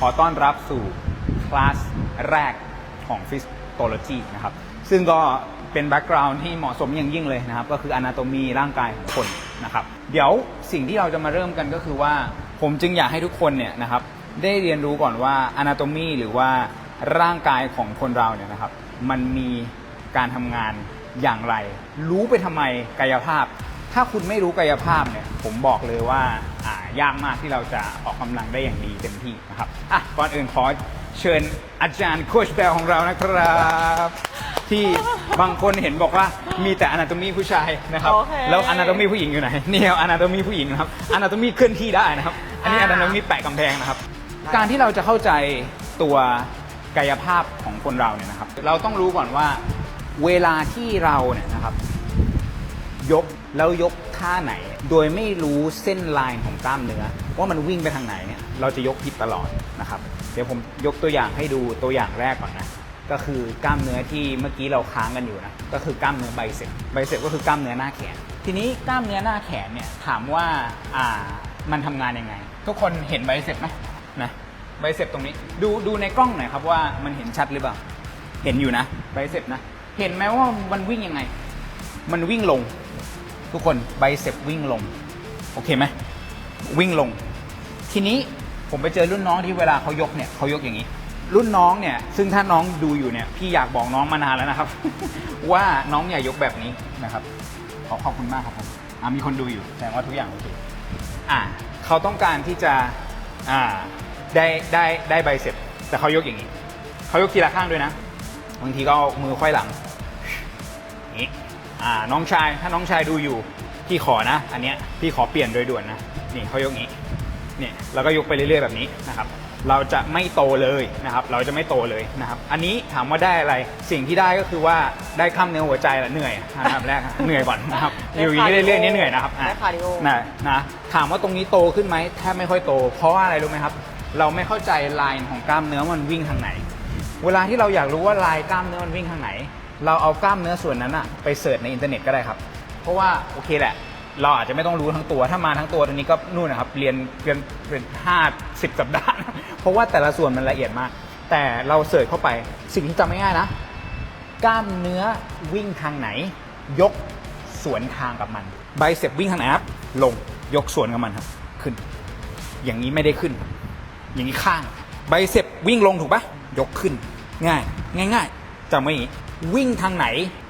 ขอต้อนรับสู่คลาสแรกของ Physiology นะครับ ซึ่งก็เป็นแบ็กกราวน์ที่เหมาะสมอย่างยิ่งเลยนะครับ ก็คือ Anatomy ร่างกายของคนนะครับ เดี๋ยวสิ่งที่เราจะมาเริ่มกันก็คือว่า ผมจึงอยากให้ทุกคนเนี่ยนะครับ ได้เรียนรู้ก่อนว่า Anatomy หรือว่าร่างกายของคนเราเนี่ยนะครับ มันมีการทำงานอย่างไร รู้ไปทำไมกายภาพ ถ้าคุณไม่รู้กายภาพเนี่ย ผมบอกเลยว่าอ่า ยากมากที่เราจะออกกำลังได้อย่างดีเต็มที่นะครับอะก่อนอื่นขอเชิญอาจารย์โคชแบลของเรานะครับ ที่บางคนเห็นบอกว่ามีแต่อนาโตมีผู้ชายนะครับ โอเค แล้วอนาโตมีผู้หญิงอยู่ไหนนี่อนาโตมีผู้หญิงนะครับอนาโตมีเคลื่อนที่ได้นะครับ อันนี้ออ่านาโตมีแปะกำแพงนะครับ การที่เราจะเข้าใจตัวกายภาพของคนเราเนี่ยนะครับ เราต้องรู้ก่อนว่าเวลาที่เราเนี่ยนะครับ ยกแล้วยก ท่าไหน โดยไม่รู้เส้นลายของกล้ามเนื้อ ว่ามันวิ่งไปทางไหนเนี่ยเราจะยกผิดตลอดนะครับ เดี๋ยวผมยกตัวอย่างให้ดูตัวอย่างแรกก่อนนะก็คือกล้ามเนื้อที่เมื่อกี้เราค้างกันอยู่นะก็คือกล้ามเนื้อไบเซ็ปไบเซ็ปก็คือกล้ามเนื้อหน้าแขน ทีนี้กล้ามเนื้อหน้าแขนเนี่ยถามว่าอ่ามันทำงานยังไง ทุกคนเห็นไบเซ็ปไหมนะไบเซ็ปตรงนี้ดูดูในกล้องหน่อยครับว่ามันเห็นชัดหรือเปล่า เห็นอยู่นะไบเซ็ปนะเห็นไหมว่ามันวิ่งยังไง มันวิ่งลง ทุกคนไบเซ็ปวิ่งลง โอเคไหมวิ่งลง ทีนี้ผมไปเจอรุ่นน้องที่เวลาเขายกเนี่ยเขายกอย่างนี้ รุ่นน้องเนี่ย ซึ่งถ้าน้องดูอยู่เนี่ย พี่อยากบอกน้องมานานแล้วนะครับ ว่าน้องอย่ายกแบบนี้นะครับ ขอขอบคุณมากครับผมมีคนดูอยู่แสดงว่าทุกอย่างโอเคอ่าเขาต้องการที่จะอ่าได้ได้ได้ไบเซ็ปแต่เขายกอย่างนี้เขายกทีละข้างด้วยนะบางทีก็เอามือค่อยหลังอย่างนี้ อ่าน้องชายถ้าน้องชายดูอยู่พี่ขอนะ อันเนี้ยพี่ขอเปลี่ยนโดยด่วนนะนี่เขายกงี้เนี่ยแล้วก็ยกไปเรื่อยๆแบบนี้นะครับเราจะไม่โตเลยนะครับ เราจะไม่โตเลยนะครับ อันนี้ถามว่าได้อะไร สิ่งที่ได้ก็คือว่าได้กล้ามเนื้อหัวใจและเหนื่อยอันดับแรกอะเหนื่อยก่อนนะครับอยู่อย่างนี้เรื่อยๆนี่เหนื่อยนะครับอะได้คาร์ดิโอนะนะถามว่าตรงนี้โตขึ้นไหมแทบไม่ค่อยโต เพราะว่าอะไรรู้ไหมครับ เราไม่เข้าใจลายของกล้ามเนื้อมันวิ่งทางไหน เวลาที่เราอยากรู้ว่าลายกล้ามเนื้อมันวิ่งทางไหน เราเอากล้ามเนื้อส่วนนั้นอะไปเสิร์ชในอินเทอร์เน็ตก็ได้ครับ เพราะว่าโอเคแหละ เราอาจจะไม่ต้องรู้ทั้งตัว ถ้ามาทั้งตัวตรงนี้ก็นู่นนะครับเรียนเรียนเป็นห้าสิบสัปดาห์ เพราะว่าแต่ละส่วนมันละเอียดมาก แต่เราเสิร์ชเข้าไปสิ่งที่จำไม่ง่ายนะ กล้ามเนื้อวิ่งทางไหน ยกสวนทางกับมันไบเซปวิ่งทางไหนครับลงยกสวนกับมันครับขึ้น อย่างนี้ไม่ได้ขึ้น อย่างนี้ข้างไบเซปวิ่งลงถูกปะยกขึ้น ง่าย ง่ายๆจำไว้อย่างนี้ วิ่งทางไหน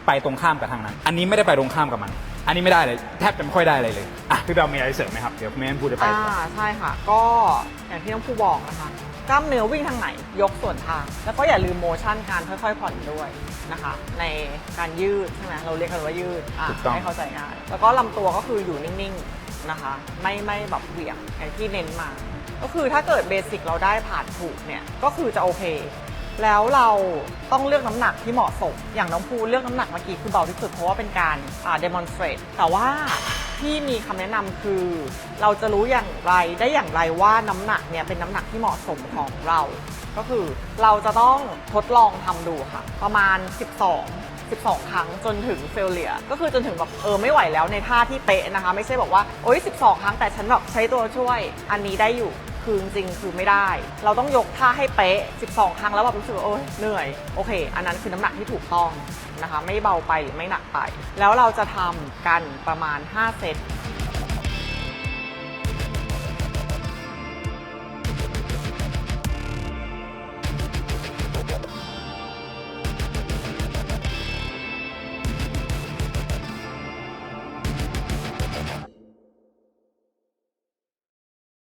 ไปตรงข้ามกับทางนั้น อันนี้ไม่ได้ไปตรงข้ามกับมัน อันนี้ไม่ได้เลยแทบจะไม่ค่อยได้เลยเลยอะพี่เบลมีอะไรเสริมไหมครับเดี๋ยวไม่งั้นพูดจะไปอ่าใช่ค่ะ ก็อย่างที่น้องผู้บอกนะคะกล้ามเนื้อวิ่งทางไหนยกส่วนทาง แล้วก็อย่าลืมโมชั่นการค่อยๆผ่อนด้วยนะคะ ในการยืดใช่ไหมเราเรียกกันว่ายืดอะถูกต้องให้เข้าใจง่ายแล้วก็ลำตัวก็คืออยู่นิ่งๆนะคะ ไม่ไม่แบบเหวี่ยงอย่างที่เน้นมา ก็คือถ้าเกิดเบสิกเราได้ผ่านถูกเนี่ยก็คือจะโอเค แล้วเราต้องเลือกน้ำหนักที่เหมาะสม อย่างน้องภูเลือกน้ำหนักเมื่อกี้คือเบาที่สุดเพราะว่าเป็นการอ่า demonstrate แต่ว่าที่มีคำแนะนำคือ เราจะรู้อย่างไรได้อย่างไรว่าน้ำหนักเนี่ยเป็นน้ำหนักที่เหมาะสมของเรา ก็คือเราจะต้องทดลองทำดูค่ะ ประมาณ 12 12 ครั้งจนถึงเฟลเลียก็คือจนถึงแบบเออไม่ไหวแล้วในท่าที่เป๊ะนะคะ ไม่ใช่บอกว่า โอ๊ย 12 ครั้งแต่ฉันแบบใช้ตัวช่วยอันนี้ได้อยู่ คือจริงๆคือไม่ได้ เราต้องยกท่าให้เป๊ะ 12 ครั้งแล้วแบบรู้สึกว่าโอ๊ยเหนื่อย โอเค อันนั้นคือน้ำหนักที่ถูกต้องนะคะ ไม่เบาไปหรือไม่หนักไป แล้วเราจะทำกันประมาณ 5 เซต